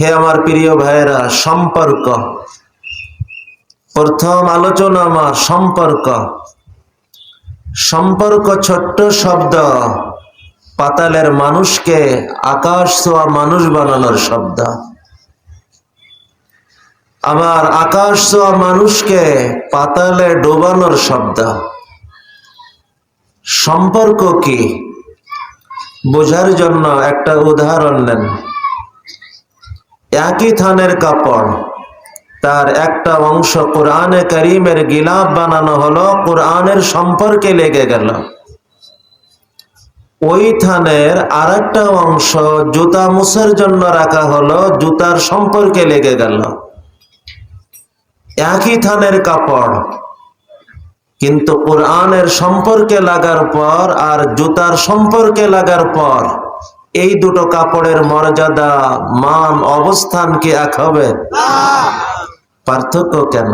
হে আমার প্রিয় ভাইয়েরা, সম্পর্ক। প্রথম আলোচনা আমার সম্পর্ক। সম্পর্ক ছোট্ট শব্দ, পাতালের মানুষকে আকাশ ছোঁয়া মানুষ বানানোর শব্দ। আমার আকাশ ছোঁয়া মানুষকে পাতালে ডোবানোর শব্দ। সম্পর্ক কি? বোঝার জন্য একটা উদাহরণ নেন। একই থানের কাপড়। তার একটা অংশ কোরআনে করিমের গিলাপ বানানো হলো, কোরআনের সম্পর্কে লেগে গেল। ওই থানের আর একটা অংশ জুতা মুছের জন্য রাখা হলো, জুতার সম্পর্কে লেগে গেল। একই থানের কাপড়। কিন্তু কোরআনের সম্পর্কে লাগার পর আর জুতার সম্পর্কে লাগার পর এই দুটো কাপড়ের মর্যাদা মান অবস্থান কি এক হবে। পার্থক্য কেন?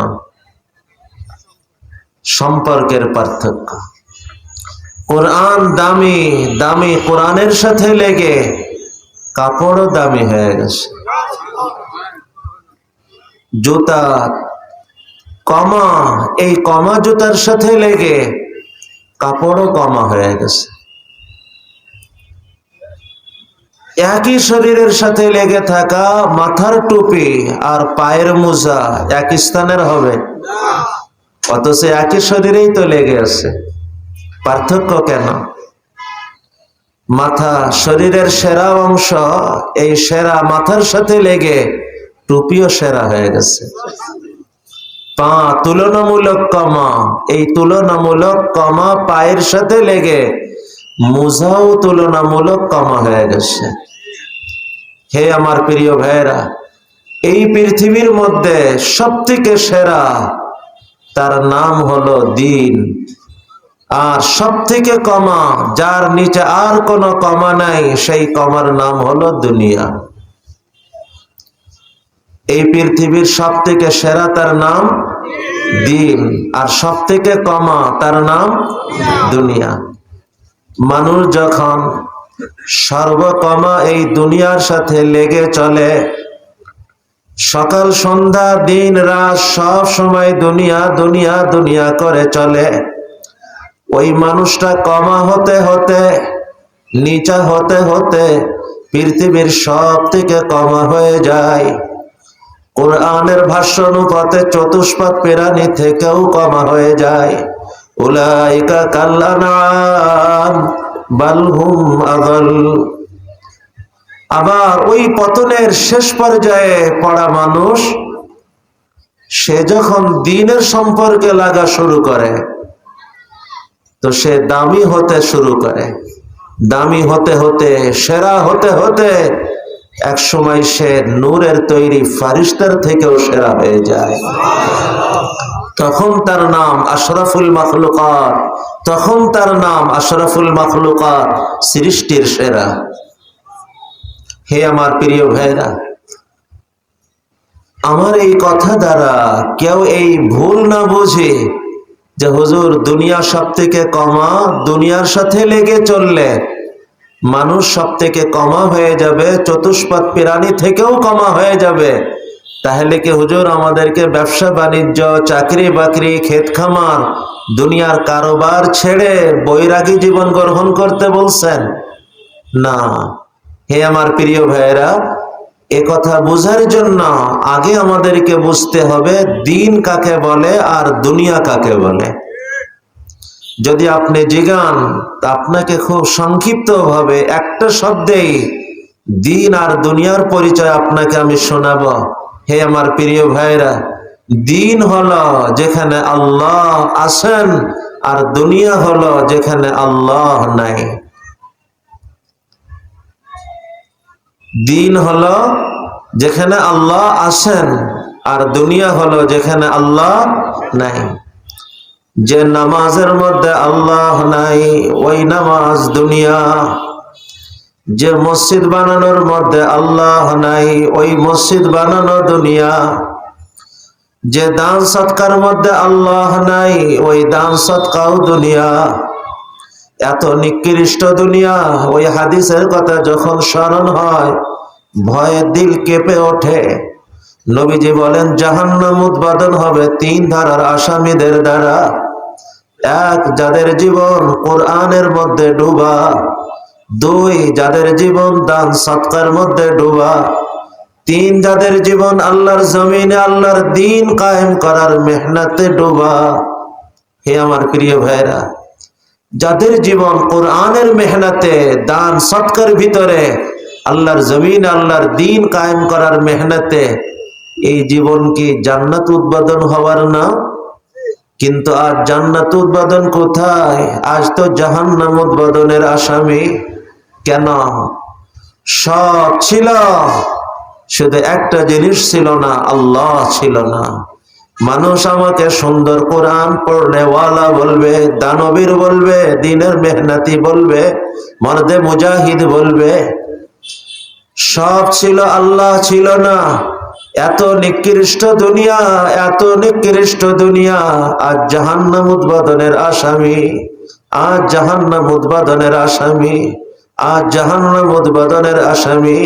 সম্পর্কের পার্থক্য। কোরআন দামি দামি কোরআনের সাথে লেগে কাপড়ও দামি হয়ে গেছে। জুতা কমা, এই কমা জুতার সাথে লেগে কাপড়ও কমা হয়ে গেছে। একই শরীরের সাথে লেগে থাকা মাথার টুপি আর পায়ের মোজা এক স্থানের হবে। অথচ একই শরীরেই তো লেগে আছে। পার্থক্য কেন? মাথা শরীরের সেরা অংশ, এই সেরা মাথার সাথে লেগে টুপিও সেরা হয়ে গেছে। পা তুলনামূলক কমা, এই তুলনামূলক কমা পায়ের সাথে লেগে মোজাও তুলনামূলক কমা হয়ে গেছে। হে আমার প্রিয় ভাইয়েরা, এই পৃথিবীর মধ্যে সব থেকে সেরা তার নাম হলো দিন। আর সব থেকে কমা, যার নিচে আর কোনো কমা নাই, সেই কমার নাম হলো দুনিয়া। এই পৃথিবীর সব থেকে সেরা তার নাম দিন। আর সব থেকে কমা তার নাম দুনিয়া। মানুষ যখন সর্বকমা এই দুনিয়ার সাথে লেগে চলে, সকাল, সন্ধ্যা, দিন, রাত, সব সময় দুনিয়া দুনিয়া দুনিয়া করে চলে, ওই মানুষটা কমা হতে হতে, নিচা হতে হতে পৃথিবীর সব থেকে কমা হয়ে যায়। কোরআনের ভাষ্য অনুপাতে চতুষ্পাত প্রাণী থেকেও কমা হয়ে যায়। আবার ওই পতনের শেষ পর্যায়ে পড়া মানুষ, সে যখন দিনের সম্পর্কে লাগা শুরু করে, তো সে দামি হতে শুরু করে। দামি হতে হতে, সেরা হতে হতে, এক সময় সে নূরের তৈরি ফারিস্তার থেকেও সেরা হয়ে যায়। তখন তার নাম আশরাফুল মখলুকাত, তখন তার নাম আশরাফুল মখলুকাত, সৃষ্টির সেরা। হে আমার প্রিয় ভাইরা আমার এই কথা দ্বারা কেউ এই ভুল না বোঝে যে হুজুর দুনিয়া সব থেকে কমা, দুনিয়ার সাথে লেগে চললে মানুষ সব থেকে কমা হয়ে যাবে, চতুষ্পদ প্রাণী থেকেও কমা হয়ে যাবে। তাহলে কি হুজুর আমাদেরকে ব্যবসা, বাণিজ্য, চাকরি, বাকরি ক্ষেত খামার দুনিয়ার কারোবার ছেড়ে বৈরাগী জীবন গ্রহণ করতে বলছেন? না। হে আমার প্রিয় ভাইয়েরা, এ কথা বোঝার জন্য আগে আমাদেরকে বুঝতে হবে দিন কাকে বলে আর দুনিয়া কাকে বলে। যদি আপনি জিগান আপনাকে খুব সংক্ষিপ্ত ভাবে একটা শব্দেই দিন আর দুনিয়ার পরিচয় আপনাকে আমি শোনাব। হে আমার প্রিয় ভাইরা দিন হলো যেখানে আল্লাহ আছেন আর দুনিয়া হলো যেখানে আল্লাহ নাই। দিন হলো যেখানে আল্লাহ আছেন আর দুনিয়া হলো যেখানে আল্লাহ নাই। যে নামাজের মধ্যে আল্লাহ নাই, ওই নামাজ দুনিয়া। যে মসজিদ বানানোর মধ্যে আল্লাহ নাই, ওই মসজিদ বানানো দুনিয়া। যে দান সৎকার মধ্যে আল্লাহ নাই, ওই দান সৎকাও দুনিয়া। এত নিকৃষ্ট দুনিয়া, ওই হাদিসের কথা যখন স্মরণ হয়, ভয়ে দিল কেঁপে ওঠে। নবীজি বলেন, জাহান্নাম উৎপাদন হবে তিন ধারার আসামিদের দ্বারা। এক যাদের জীবন কোরআনের মধ্যে ডুবা দুই, যাদের জীবন দান সৎকার মধ্যে ডুবা। তিন, যাদের জীবন আল্লাহর জমিনে আল্লাহর দিন কায়েম করার মেহনতে ডুবা। হে আমার প্রিয় ভাইরা যাদের জীবন কোরআনের মেহনতে, দান সৎকার ভিতরে আল্লাহর জমিন আল্লাহর দিন কায়েম করার মেহনতে, এই জীবন কি জান্নাত উদ্বোধন হওয়ার না? কিন্তু আজ জান্নাত উদ্বোধন কোথায়? আজ তো জাহান্নাম উদ্বোধনের আসামি। কেন? সব ছিল। শুধু একটা জিনিস ছিল না, আল্লাহ ছিল না। মানুষ আমাকে সুন্দর কোরআন পড়লে ওয়ালা বলবে, দানবীর বলবে, দিনের মেহনতি বলবে, মর্দে মুজাহিদ বলবে। সব ছিল, আল্লাহ ছিল না। এত নিকৃষ্ট দুনিয়া, এত নিকৃষ্ট দুনিয়া, আজ জাহান্নাম উদ্বোধনের আসামি, আজ জাহান্নাম উদ্বোধনের আসামি। আজ জাহান্নাম উদ্বোধনের আসামি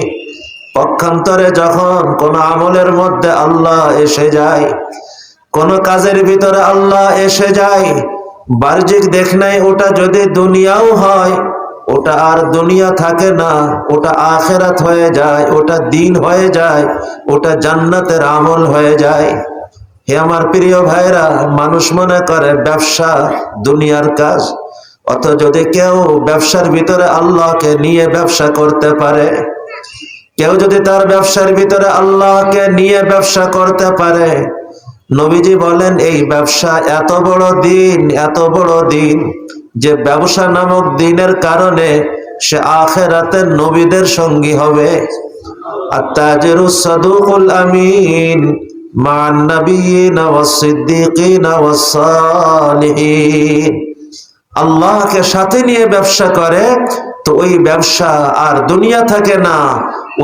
পক্ষান্তরে যখন কোন আমলের মধ্যে আল্লাহ এসে যায়, কোন কাজের ভিতরে আল্লাহ এসে যায়, বাহ্যিক দেখ নাই, ওটা যদি দুনিয়াও হয়, ওটা আর দুনিয়া থাকে না, ওটা আখেরাত হয়ে যায়, ওটা দিন হয়ে যায়, ওটা জান্নাতের আমল হয়ে যায়। হে আমার প্রিয় ভাইরা মানুষ মনে করে ব্যবসা দুনিয়ার কাজ। অত যদি কেউ ব্যবসার ভিতরে আল্লাহকে নিয়ে ব্যবসা করতে পারে, কেউ যদি তার ব্যবসার ভিতরে আল্লাহকে নিয়ে ব্যবসা করতে পারে, নবীজি বলেন, এই ব্যবসা এত বড় দিন, এত বড় দিন যে ব্যবসা নামক দিনের কারণে সে আখেরাতে নবীদের সঙ্গী হবে। আত্তাজিরু সাদুকুল আমিন মান ওয়াস সিদ্দিকিনা সালিহিন আল্লাহকে সাথে নিয়ে ব্যবসা করে, তো ওই ব্যবসা আর দুনিয়া থাকে না।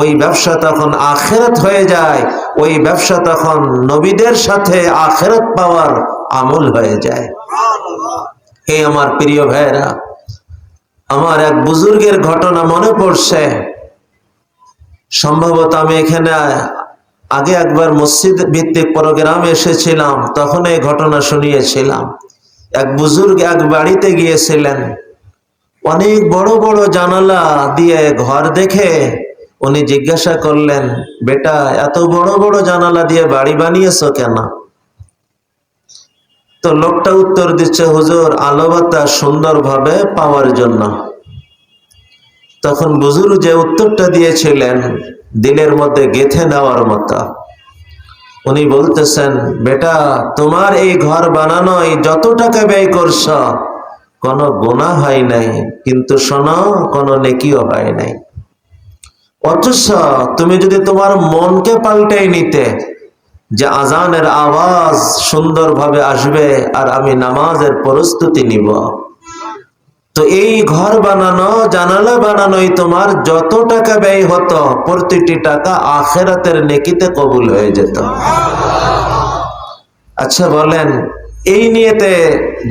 ওই ব্যবসা তখন আখেরাত হয়ে যায়, ওই ব্যবসা তখন নবীদের সাথে আখেরাত পাওয়ার আমল হয়ে যায়। হে আমার প্রিয় ভাইরা আমার এক বুজুর্গের ঘটনা মনে পড়ছে। সম্ভবত আমি এখানে আগে একবার মসজিদ ভিত্তিক প্রোগ্রামে এসেছিলাম, তখন এই ঘটনা শুনিয়েছিলাম। এক বুজুর্গ এক বাড়িতে গিয়েছিলেন। অনেক বড় বড় জানালা দিয়ে ঘর দেখে উনি জিজ্ঞাসা করলেন, বেটা, এত বড় বড় জানালা দিয়ে বাড়ি বানিয়েছো কেন? তো লোকটা উত্তর দিচ্ছে, হুজুর আলো বাতাস সুন্দরভাবে পাওয়ার জন্য। তখন বুজুর যে উত্তরটা দিয়েছিলেন, দিলের মধ্যে গেথে নেওয়ার মতো। উনি বলতেছেন, বেটা, তোমার এই ঘর বানানোয় যত টাকা ব্যয় করছ, কোনো গোনা হয় নাই, কিন্তু শোনো, কোনো নেকিও হয় নাই। অথচ তুমি যদি তোমার মনকে পাল্টাই নিতে, যে আজানের আওয়াজ সুন্দরভাবে আসবে আর আমি নামাজের প্রস্তুতি নিব তো এই ঘর বানানো, জানালা বানানোই তোমার যত টাকা ব্যয় হতো, প্রতিটি টাকা আখেরাতের নেকিতে কবুল হয়ে যেত। আচ্ছা বলেন, এই নিয়েতে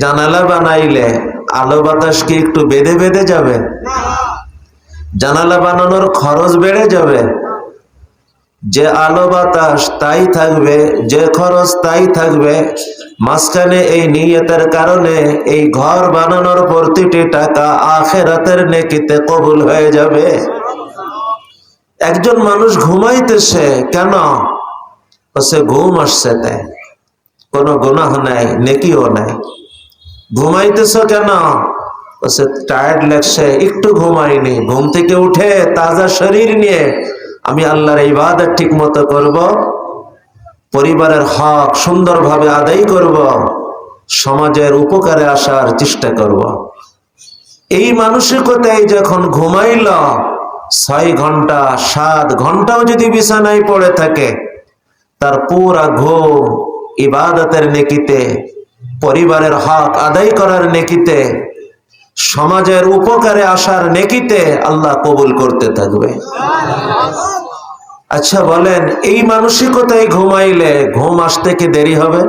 জানালা বানাইলে আলো বাতাস কি একটু বেঁধে বেঁধে যাবে? জানালা বানানোর খরচ বেড়ে যাবে? যে আলো বাতাস তাই থাকবে, যে খরচ তাই থাকবে। মাঝখানে এই নিয়তের কারণে এই ঘর বানানোর প্রতিটি টাকা আখেরাতের নেকিতে কবুল হয়ে যাবে। একজন মানুষ ঘুমাইতেছে কেন? সে ঘুম আসছে তাই। কোনো গুনাহ নাই, নেকিও নাই। ঘুমাইতেছ কেন? সে টায়ার্ড লাগছে, একটু ঘুমাইনি ঘুম থেকে উঠে তাজা শরীর নিয়ে আমি আল্লাহর ইবাদত ঠিক মতো করব, পরিবারের হক সুন্দরভাবে আদায় করব, সমাজের উপকারে আসার চেষ্টা করব। এই মানসিকতায় যখন ঘুমাইল, ছয় ঘণ্টা, সাত ঘন্টাও যদি বিছানায় পড়ে থাকে, তার পুরা ঘুম ইবাদতের নেকিতে, পরিবারের হক আদায় করার নেকিতে সমাজের উপকারে আসার নেকিতে আল্লাহ কবুল করতে থাকবে। আচ্ছা বলেন, এই মানসিকতায় ঘুমাইলে ঘুম আসতে কি দেরি হবে?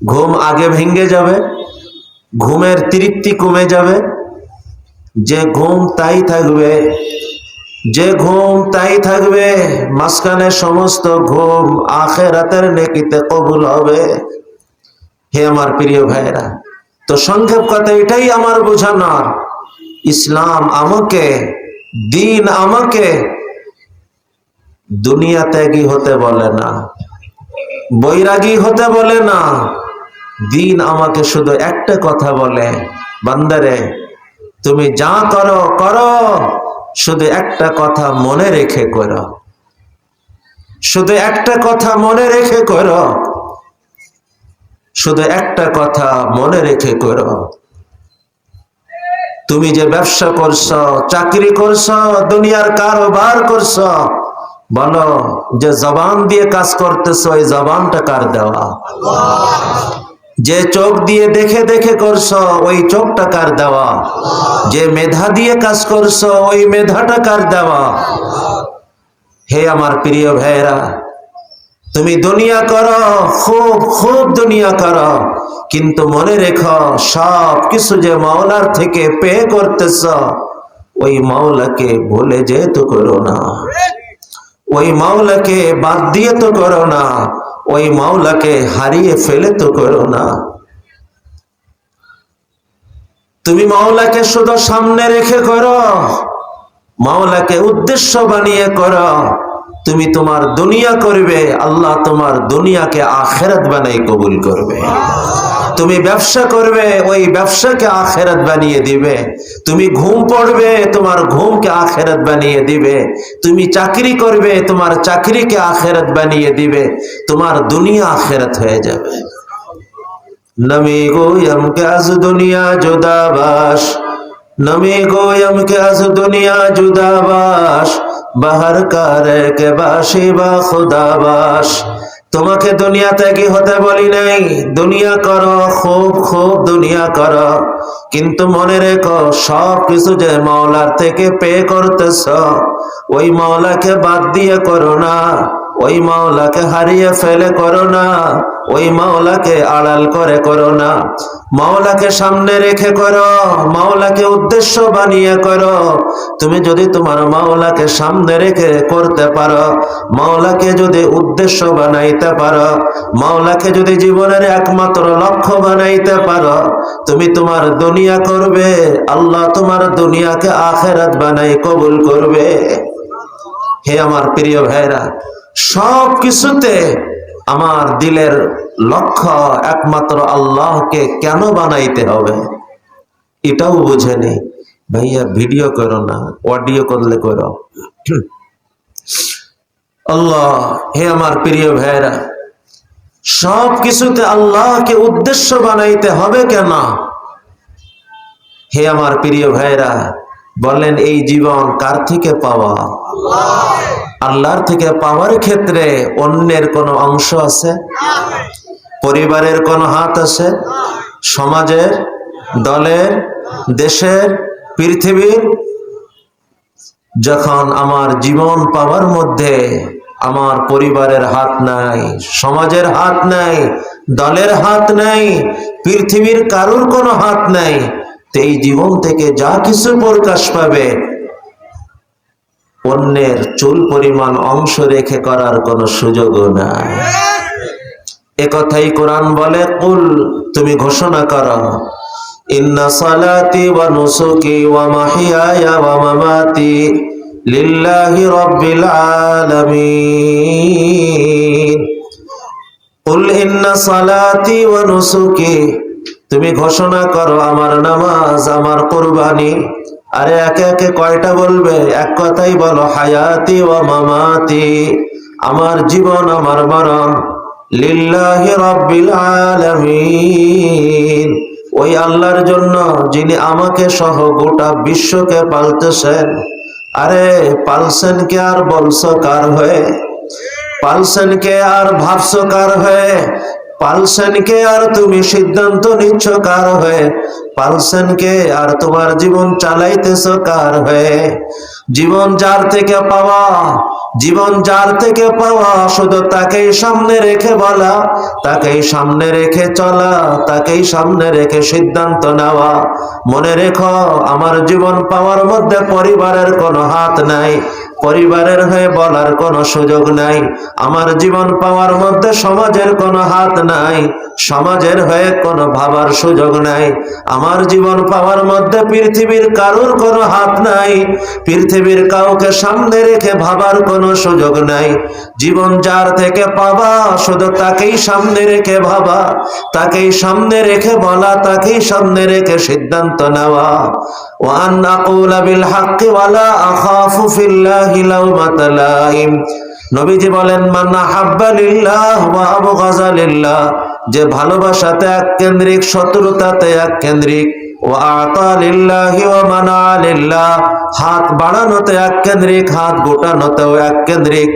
ঘুম আগে ভেঙ্গে যাবে, ঘুমের তৃপ্তি কমে যাবে। যে ঘুম তাই থাকবে, যে ঘুম তাই থাকবে, মাঝখানে সমস্ত ঘুম আখেরাতের নেকিতে কবুল হবে। হে আমার প্রিয় ভাইরা তো সংক্ষেপ কথা এটাই আমার বোঝানোর। ইসলাম আমাকে, দিন আমাকে দুনিয়া ত্যাগী হতে বলে না, বৈরাগী হতে বলে না, দিন আমাকে শুধু একটা কথা বলে, বান্দারে, তুমি যা করো করো, শুধু একটা কথা মনে রেখে করো, শুধু একটা কথা মনে রেখে করো শুধু একটা কথা মনে রেখে করো। তুমি যে ব্যবসা করছ, চাকরি করছ, দুনিয়ার কারোবার করছ, বলো যে জবান দিয়ে কাজ করতেছ ওই জবানটা কার দেওয়া? যে চোখ দিয়ে দেখে দেখে করছ, ওই চোখটা কার দেওয়া? যে মেধা দিয়ে কাজ করছ, ওই মেধাটা কার দেওয়া? হে আমার প্রিয় ভাইরা তুমি দুনিয়া করো, খুব খুব দুনিয়া করো। কিন্তু মনে রেখো, সব কিছু যে মাওলার থেকে পে করতেছ, ওই মাওলাকে ভুলে যেতে করো না। ওই মাওলাকে বাদ দিয়ে তো করো না, ওই মাওলাকে হারিয়ে ফেলে তো করো না। তুমি মাওলাকে শুধু সামনে রেখে করো, মাওলাকে উদ্দেশ্য বানিয়ে করো। তুমি তোমার দুনিয়া করবে, আল্লাহ তোমার দুনিয়াকে আখেরাত বানাই কবুল করবে। তুমি ব্যবসা করবে, ওই ব্যবসাকে আখেরাত বানিয়ে দিবে। তুমি ঘুম পড়বে, তোমার ঘুমকে আখেরাত বানিয়ে দিবে। তুমি চাকরি করবে, তোমার চাকরিকে আখেরাত বানিয়ে দিবে। তোমার দুনিয়া আখেরাত হয়ে যাবে। নমি গোয়ম আজ দুনিয়া জুদাবাস, নমি গোয়ম আজ দুনিয়া জুদাবাস। বাহার কারে কে বাসি বা খুদাবাস তোমাকে দুনিয়া ত্যাগী হতে বলি নাই? দুনিয়া করো, খুব খুব দুনিয়া করো। কিন্তু মনে রেখো, সব কিছু যে মাওলার থেকে পে করতেছ, ওই মাওলাকে বাদ দিয়ে করো না। ওই মাওলাকে হারিয়ে ফেলে করো না, ওই মাওলাকে আড়াল করে করো না। মাওলাকে সামনে রেখে করো, মাওলাকে উদ্দেশ্য বানিয়ে করো। তুমি যদি তোমার মাওলাকে সামনে রেখে করতে পারো, মাওলাকে যদি উদ্দেশ্য বানাইতে পারো, মাওলাকে যদি জীবনের একমাত্র লক্ষ্য বানাইতে পারো, তুমি তোমার দুনিয়া করবে, আল্লাহ তোমার দুনিয়াকে আখেরাত বানাই কবুল করবে। হে আমার প্রিয় ভাইরা সব কিছুতে আমার দিলের লক্ষ্য একমাত্র আল্লাহকে কেন বানাইতে হবে? এটাও বুঝেনি ভাইয়া, ভিডিও করো না, অডিও করলে করো। আল্লাহ, হে আমার প্রিয় ভাইরা সব কিছুতে আল্লাহকে উদ্দেশ্য বানাইতে হবে কেন? হে আমার প্রিয় ভাইরা বলেন এই জীবন কার থেকে পাওয়া? আল্লাহর থেকে পাওয়ার ক্ষেত্রে অন্যের কোনো অংশ আছে? পরিবারের কোনো হাত আছে? সমাজের? দলের? দেশের? পৃথিবীর? যখন আমার জীবন পাওয়ার মধ্যে আমার পরিবারের হাত নাই, সমাজের হাত নাই, দলের হাত নাই, পৃথিবীর কারোর কোনো হাত নাই এই জীবন থেকে যা কিছু প্রকাশ পাবে অন্যের চুল পরিমাণ অংশ রেখে করার কোনো সুযোগও নাই। একথাই কোরআন বলে, কুল, তুমি ঘোষণা করো সালাতি সালাতি তুমি ঘোষণা করো, আমার নামাজ, আমার কুরবানি আরে একে একে কয়টা বলবে? এক কথাই বলো, হায়াতি ও মামাতি। আমার জীবন, আমার মরণ, লিল্লাহি রাব্বিল আলামিন। ওই আল্লাহর জন্য যিনি আমাকে সহ গোটা বিশ্বকে পালতেছেন। আরে পালছেন কে আর বলছো কার হয়ে? পালছেন কে আর ভাবছ কার হয়ে? পালছেন কে আর তুমি সিদ্ধান্ত নিচ্ছ কার হয়ে? পালছেন কে আর তোমার জীবন চালাইতেছ কার হয়ে? জীবন যার থেকে পাওয়া, জীবন যার থেকে পাওয়া, শুধু তাকেই সামনে রেখে বলা, তাকেই সামনে রেখে চলা, তাকেই সামনে রেখে সিদ্ধান্ত নেওয়া। মনে রেখো, আমার জীবন পাওয়ার মধ্যে পরিবারের কোনো হাত নাই। পরিবারের হয়ে বলার কোনো সুযোগ নাই। আমার জীবন পাওয়ার মধ্যে সমাজের কোনো হাত নাই। সমাজের হয়ে কোনো ভাবার সুযোগ নাই। আমার জীবন পাওয়ার মধ্যে পৃথিবীর কারোর কোনো হাত নাই। পৃথিবীর কাউকে সামনে রেখে ভাবার কোনো সুযোগ নাই। জীবন যার থেকে পাবা শুধু তাকেই সামনে রেখে ভাবা, তাকেই সামনে রেখে বলা, তাকেই সামনে রেখে সিদ্ধান্ত নেওয়া। ওয়ান আকুলা বিল হাক্কি ওয়ালা আখাফু লাউমাতা লাইম নবীজি বলেন মান্না হাব্বা লিল্লাহ ওয়া লিল্লাহ যে ভালোবাসাতে এক কেন্দ্রিক, শত্রুতাতে এক কেন্দ্রিক। মানা হাত বাড়ানোতে এক কেন্দ্রিক, হাত গোটানোতেও এক কেন্দ্রিক।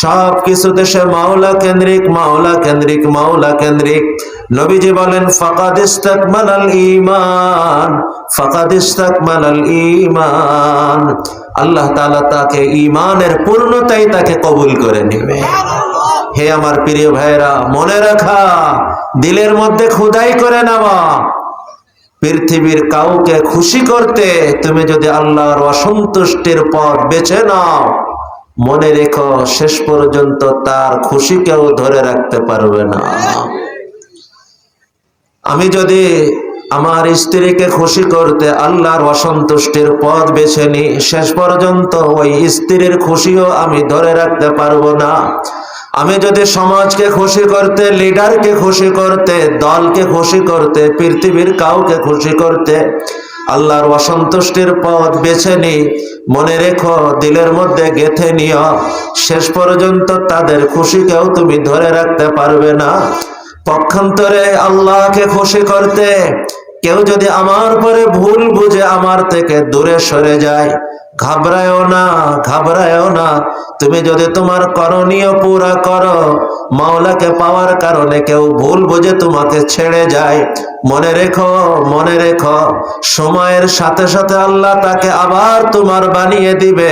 সব কিছুতে সে মাওলা কেন্দ্রিক মাওলা কেন্দ্রিক মাওলা কেন্দ্রিক। নবীজি বলেন, ফাকাদ ইস্তাকমালাল ঈমান, ফাকাদ ইস্তাকমালাল ঈমান। আল্লাহ তাআলা তাকে ইমানের পূর্ণতাই তাকে কবুল করে নেবে। হে আমার প্রিয় ভাইরা মনে রাখা, দিলের মধ্যে খুদাই করে নেওয়া। পৃথিবীর কাউকে খুশি করতে তুমি যদি আল্লাহর অসন্তুষ্টির পথ বেছে নাও, মনে রেখো শেষ পর্যন্ত তার খুশি কেউ ধরে রাখতে পারবে না। আমি যদি আমার স্ত্রীকে খুশি করতে আল্লাহর অসন্তুষ্টির পথ বেছে নিই শেষ পর্যন্ত ওই স্ত্রীর খুশিও আমি ধরে রাখতে পারব না। আমি যদি সমাজকে খুশি করতে, লিডারকে খুশি করতে, দলকে খুশি করতে, পৃথিবীর কাউকে খুশি করতে আল্লাহর অসন্তুষ্টির পথ বেছে নিই মনে রেখো, দিলের মধ্যে গেথে নিও। শেষ পর্যন্ত তাদের খুশিকেও তুমি ধরে রাখতে পারবে না। পক্ষান্তরে আল্লাহকে খুশি করতে কেউ যদি আমার পরে ভুল বুঝে আমার থেকে দূরে সরে যায়, ঘাবড়ায়ও না ঘাবড়ায়ও না। তুমি যদি তোমার করণীয় পুরা করো, মাওলাকে পাওয়ার কারণে কেউ ভুল বুঝে তোমাকে ছেড়ে যায়। মনে রেখো মনে রেখো, সময়ের সাথে সাথে আল্লাহ তাকে আবার তোমার বানিয়ে দিবে,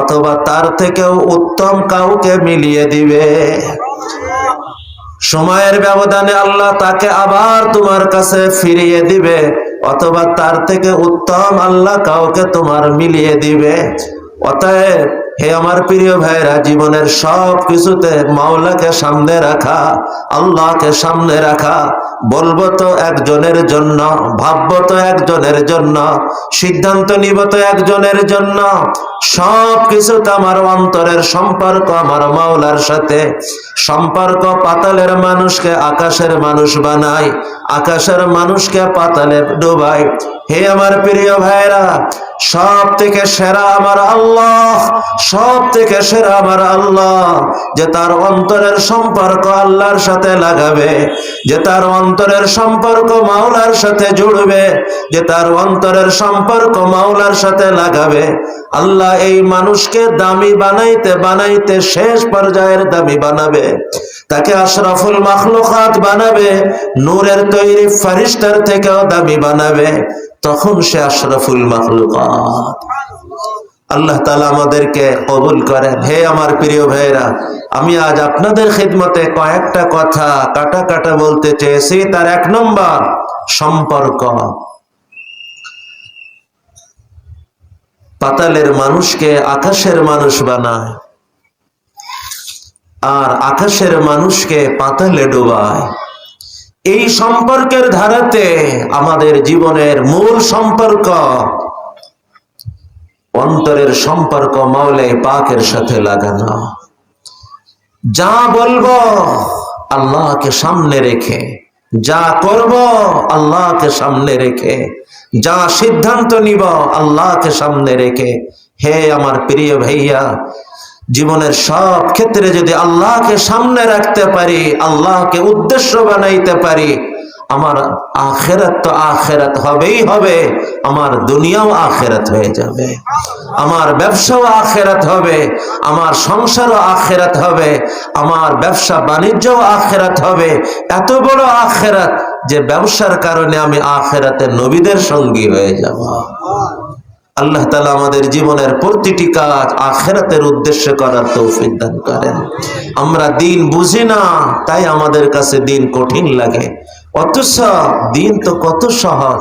অথবা তার থেকেও উত্তম কাউকে মিলিয়ে দিবে। সময়ের ব্যবধানে আল্লাহ তাকে আবার তোমার কাছে ফিরিয়ে দিবে, অথবা তার থেকে উত্তম আল্লাহ কাউকে তোমার মিলিয়ে দিবে। অতএব হে আমার প্রিয় ভাইরা জীবনের সব কিছুতে মাওলাকে সামনে রাখা, আল্লাহকে সামনে রাখা বলব তো একজনের জন্য, ভাববো তো একজনের জন্য, সিদ্ধান্ত নিব তো একজনের জন্য। সব কিছুতে আমার অন্তরের সম্পর্ক, আমার মাওলার সাথে। সম্পর্ক পাতালের মানুষকে আকাশের মানুষ বানায়, আকাশের মানুষকে পাতালে ডোবায়। হে আমার প্রিয় ভাইরা সব থেকে সেরা আমার আল্লাহ সব থেকে সেরা আমার আল্লাহ, যে তার অন্তরের সম্পর্ক আল্লাহর সাথে লাগাবে, যে তার অন্তরের সম্পর্ক মাওলার সাথে জুড়বে, যে তার অন্তরের সম্পর্ক মাওলার সাথে লাগাবে। আল্লাহ এই মানুষকে দামি বানাইতে বানাইতে শেষ পর্যায়ের দামি বানাবে। তাকে আশরাফুল মাখলুকাত বানাবে, নূরের তৈরি ফারিস্টার থেকেও দামি বানাবে। তখন সে আশরাফুল মাখলুকাত। আল্লাহ তালা আমাদেরকে কবুল করেন। হে আমার প্রিয় ভাইরা আমি আজ আপনাদের খিদমতে কয়েকটা কথা কাটা কাটা বলতে চেয়েছি। তার এক নম্বর, সম্পর্ক। পাতালের মানুষকে আকাশের মানুষ বানায়, আর আকাশের মানুষকে পাতালে ডোবায়। এই সম্পর্কের ধারাতে আমাদের জীবনের মূল সম্পর্ক অন্তরের সম্পর্ক মাওলে পাকের সাথে লাগানো। যা বলব আল্লাহকে সামনে রেখে, যা করব আল্লাহকে সামনে রেখে, যা সিদ্ধান্ত নিব আল্লাহকে সামনে রেখে, হে আমার প্রিয় ভাইয়া জীবনের সব ক্ষেত্রে যদি আল্লাহকে সামনে রাখতে পারি, আল্লাহকে উদ্দেশ্য বানাইতে পারি, আমার আখেরাত তো আখেরাত হবেই হবে, আমার দুনিয়াও আখেরাত হয়ে যাবে। আমার ব্যবসাও আখেরাত হবে, আমার সংসারও আখেরাত হবে, আমার ব্যবসা বাণিজ্যও আখেরাত হবে। এত বড় আখেরাত যে ব্যবসার কারণে আমি আখেরাতে নবীদের সঙ্গী হয়ে যাব। আল্লাহ তালা আমাদের জীবনের প্রতিটি কাজ আখেরাতের উদ্দেশ্যে করার তৌফিক দান করেন। আমরা দিন বুঝি না, তাই আমাদের কাছে দিন কঠিন লাগে। অথচ দিন তো কত সহজ।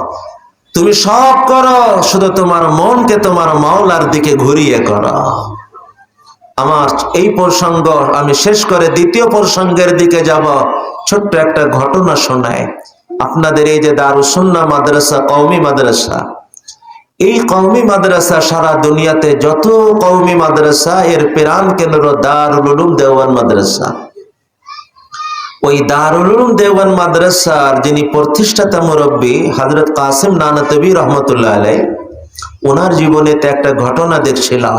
তুমি সব করো, শুধু তোমার মনকে তোমার মাওলার দিকে ঘুরিয়ে করো। আমার এই প্রসঙ্গ আমি শেষ করে দ্বিতীয় প্রসঙ্গের দিকে যাব। ছোট্ট একটা ঘটনা শোনায় আপনাদের এই যে দারুসুন্না মাদ্রাসা, কওমি মাদ্রাসা এই কওমি মাদ্রাসা সারা দুনিয়াতে যত কওমি মাদ্রাসা, এর প্রাণ কেন্দ্র দারুল উলুম দেওয়ান মাদ্রাসা। ওই দারুল উলুম দেওয়ান মাদ্রাসার যিনি প্রতিষ্ঠাতা মুরব্বী হজরত কাসিম নানতবী রহমতুল্লাহ আলাই ওনার জীবনেতে একটা ঘটনা দেখছিলাম।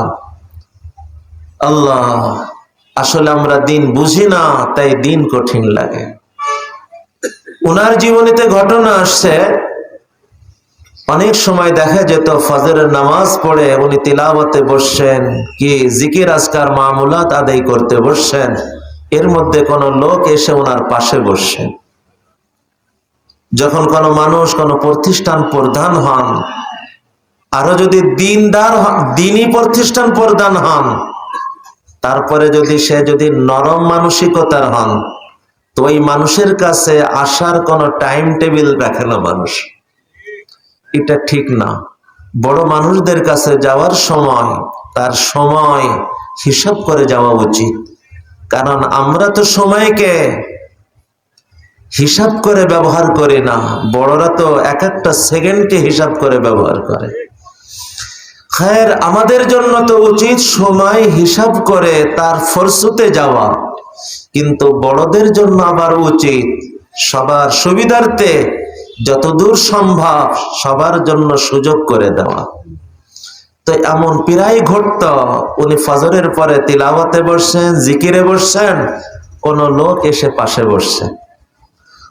আল্লাহ, আসলে আমরা দিন বুঝি না, তাই দিন কঠিন লাগে। ওনার জীবনীতে ঘটনা আসছে অনেক সময় দেখা যেত ফজরের নামাজ পড়ে উনি তিলাবতে বসছেন, কি জিকির আজকার মামুলাত আদায় করতে বসছেন, এর মধ্যে কোনো লোক এসে ওনার পাশে বসছেন। যখন কোনো মানুষ, কোনো প্রতিষ্ঠান প্রধান হন, আরও যদি দিনদার দিনই প্রতিষ্ঠান প্রধান হন, তারপরে যদি সে যদি নরম মানসিকতার হন, তো ওই মানুষের কাছে আসার কোনো টাইম টেবিল রাখে না মানুষ। এটা ঠিক না। বড় মানুষদের কাছে যাওয়ার সময়, তার সময় হিসাব করে যাওয়া উচিত। কারণ আমরা তো সময়কে হিসাব করে ব্যবহার করি না, বড়রা তো এক একটা সেকেন্ডকে হিসাব করে ব্যবহার করে। খায়ের আমাদের জন্য তো উচিত সময় হিসাব করে তার ফরসুতে যাওয়া। কিন্তু বড়দের জন্য আবার উচিত সবার সুবিধার্থে যতদূর সম্ভব সবার জন্য সুযোগ করে দেওয়া। তো এমন প্রায় ঘটত, উনি ফজরের পরে তিলাওয়াতে বসছেন, জিকিরে বসছেন, কোন লোক এসে পাশে বসছেন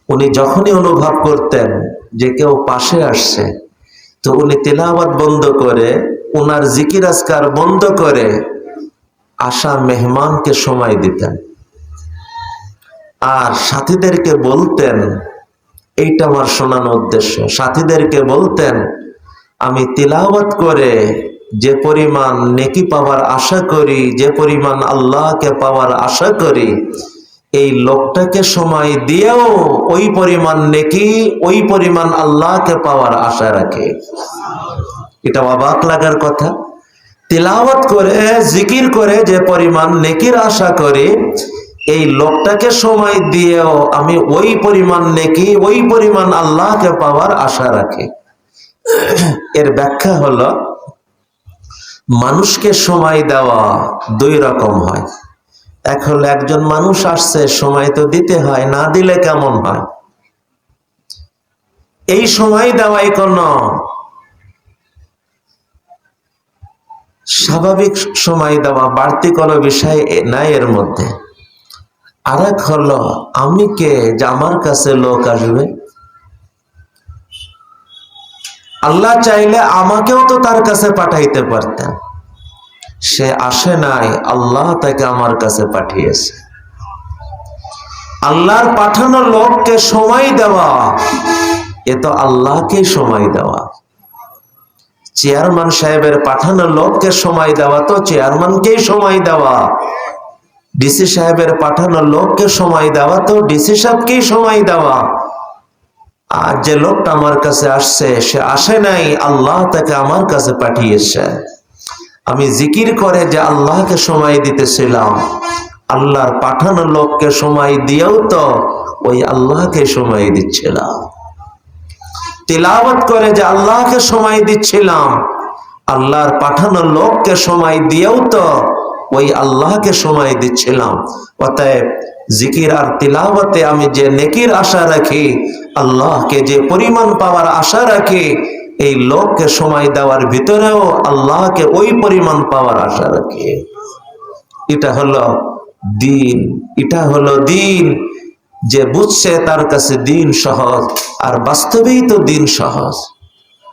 উনি যখনই অনুভব করতেন যে কেউ পাশে আসছে, তো উনি তিলাওয়াত বন্ধ করে, উনার জিকির আজকার বন্ধ করে আসা মেহমানকে সময় দিতেন। আর সাথীদেরকে বলতেন এইটা আমার শোনানোর উদ্দেশ্য। সাথীদেরকে বলতেন, আমি তিলাওয়াত করে যে পরিমাণ নেকি পাওয়ার আশা করি, যে পরিমাণ আল্লাহকে পাওয়ার আশা করি, এই লোকটাকে সময় দিয়েও ওই পরিমাণ নেকি, ওই পরিমাণ আল্লাহকে পাওয়ার আশা রাখে। এটা অবাক লাগার কথা। তিলাওয়াত করে, জিকির করে যে পরিমাণ নেকির আশা করি এই লোকটাকে সময় দিয়েও আমি ওই পরিমাণ নেকি, ওই পরিমাণ আল্লাহকে পাওয়ার আশা রাখি। এর ব্যাখ্যা হলো, মানুষকে সময় দেওয়া দুই রকম হয়। এক হলো, একজন মানুষ আসছে, সময় তো দিতে হয়, না দিলে কেমন হয়? এই সময় দেওয়াই কোনো স্বাভাবিক সময় দেওয়া, বাড়তি কোনো বিষয় নাই এর মধ্যে। আর এক হলো, আমি কে? যে আমার কাছে লোক আসবে। আল্লাহ চাইলে আমাকেও তো তার কাছে পাঠাইতে পারতেন। সে আসে নাই, আল্লাহ তাকে আমার কাছে পাঠিয়েছে। আল্লাহর পাঠানো লোককে সময় দেওয়া, এ তো আল্লাহকে সময় দেওয়া। চেয়ারম্যান সাহেবের পাঠানো লোককে সময় দেওয়া তো চেয়ারম্যানকেই সময় দেওয়া। ডিসি সাহেবের পাঠানো লোককে সময় দেওয়া তো ডিসি সাহেবকেই সময় দেওয়া। আর যে লোকটা আমার কাছে আসছে, সে আসে নাই, আল্লাহ তাকে আমার কাছে পাঠিয়েছে। আমি জিকির করে যে আল্লাহকে সময় দিতেছিলাম। আল্লাহর পাঠানো লোককে সময় দিয়েও তো ওই আল্লাহকে সময় দিচ্ছিলাম। তিলাবত করে যে আল্লাহকে সময় দিচ্ছিলাম, আল্লাহর পাঠানো লোককে সময় দিয়েও তো ওই আল্লাহকে সময় দিচ্ছিলাম। অতএব জিকির আর তিলাওয়াতে আমি যে নেকির আশা রাখি, আল্লাহকে যে পরিমাণ পাওয়ার আশা রাখি, এই লোককে সময় দেওয়ার ভিতরেও আল্লাহকে ওই পরিমাণ পাওয়ার আশা রাখি। এটা হলো দিন, এটা হলো দিন যে বুঝছে তার কাছে দিন সহজ, আর বাস্তবেই তো দিন সহজ।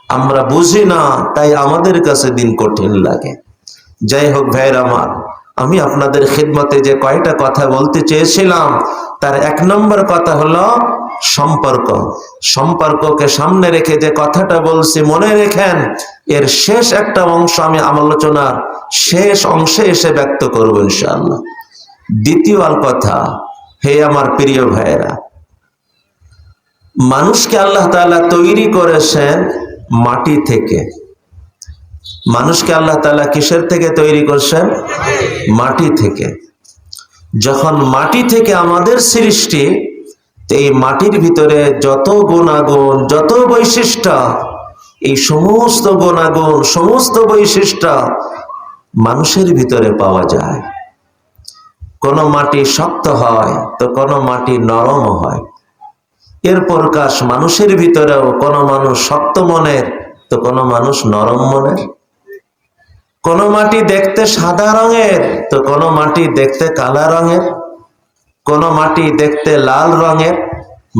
আমরা বুঝি না, তাই আমাদের কাছে দিন কঠিন লাগে। যাই হোক ভাইয়ের আমার, আমি আপনাদের খিদমতে যে কয়টা কথা বলতে চেয়েছিলাম, তার এক নম্বর কথা হলো সম্পর্ক। সম্পর্ককে সামনে রেখে যে কথাটা বলছি, মনে রেখেন, এর শেষ একটা অংশ আমি আলোচনার শেষ অংশে এসে ব্যক্ত করব ইনশাআল্লাহ। দ্বিতীয় আল কথা, হে আমার প্রিয় ভাইয়েরা, মানুষকে আল্লাহ তাআলা তৈরি করেছেন মাটি থেকে। মানুষকে আল্লাহ তাআলা কিসের থেকে তৈরি করছেন? মাটি থেকে। যখন মাটি থেকে আমাদের সৃষ্টি এই মাটির ভিতরে যত গুণাগুণ, যত বৈশিষ্ট্য, এই সমস্ত গুণাগুণ, সমস্ত বৈশিষ্ট্য মানুষের ভিতরে পাওয়া যায়। কোন মাটি শক্ত হয়, তো কোন মাটি নরম হয়। এর প্রকাশ মানুষের ভিতরেও, কোন মানুষ শক্ত মনের, তো কোন মানুষ নরম মনের। কোন মাটি দেখতে সাদা রঙের, তো কোন মাটি দেখতে কালা রঙের। কোন মাটি দেখতে লাল রঙের।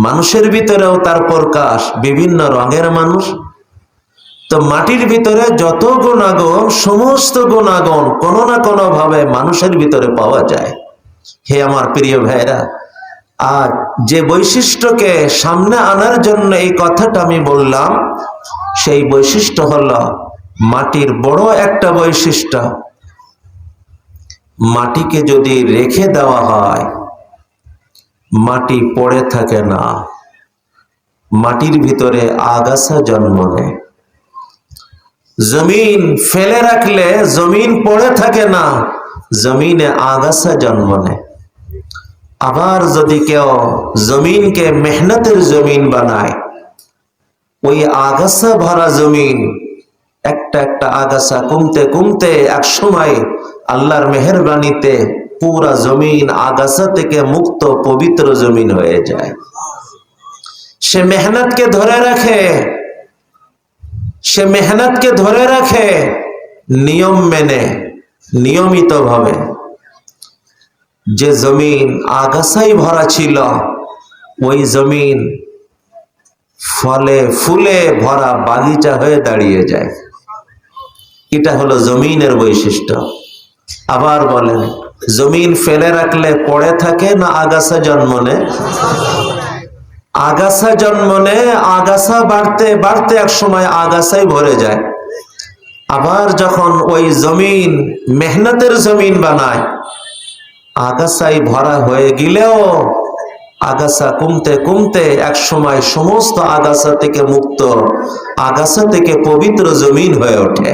মানুষের ভিতরেও তার প্রকাশ বিভিন্ন রঙের মানুষ। তো মাটির ভিতরে যত গুণাগুণ, সমস্ত গুণাগুণ কোনো না কোনো ভাবে মানুষের ভিতরে পাওয়া যায়। হে আমার প্রিয় ভাইরা, আর যে বৈশিষ্ট্যকে সামনে আনার জন্য এই কথাটা আমি বললাম, সেই বৈশিষ্ট্য হলো মাটির বড় একটা বৈশিষ্ট্য, মাটিকে যদি রেখে দেওয়া হয়, মাটি পড়ে থাকে না। মাটির ভিতরে আগাছা জন্ম নেয়। জমিন ফেলে রাখলে জমিন পড়ে থাকে না, জমিনে আগাছা জন্ম নেয়। আবার যদি কেউ জমিনকে মেহনতের জমিন বানায়, ওই আগাছা ভরা জমিন একটা একটা আগাছা কমতে কমতে এক সময় আল্লাহর মেহরবানিতে পুরা জমিন আগাছা থেকে মুক্ত পবিত্র জমিন হয়ে যায়। সে মেহনতকে ধরে রাখে, সে মেহনতকে ধরে রাখে, নিয়ম মেনে নিয়মিত ভাবে যে জমিন আগাছাই ভরা ছিল, ওই জমিন ফলে ফুলে ভরা বাগিচা হয়ে দাঁড়িয়ে যায়। এটা হলো জমিনের বৈশিষ্ট্য। আবার বলেন, জমিন ফেলে রাখলে পড়ে থাকে না আগাছা জন্ম আগাছা জন্ম আগাছা বাড়তে বাড়তে এক সময় আগাছাই ভরে যায়। আবার যখন ওই জমিন মেহনতের জমিন বানায়, আগাছাই ভরা হয়ে গেলেও আগাছা কমতে কমতে এক সময় সমস্ত আগাছা থেকে মুক্ত, আগাছা থেকে পবিত্র জমিন হয়ে ওঠে।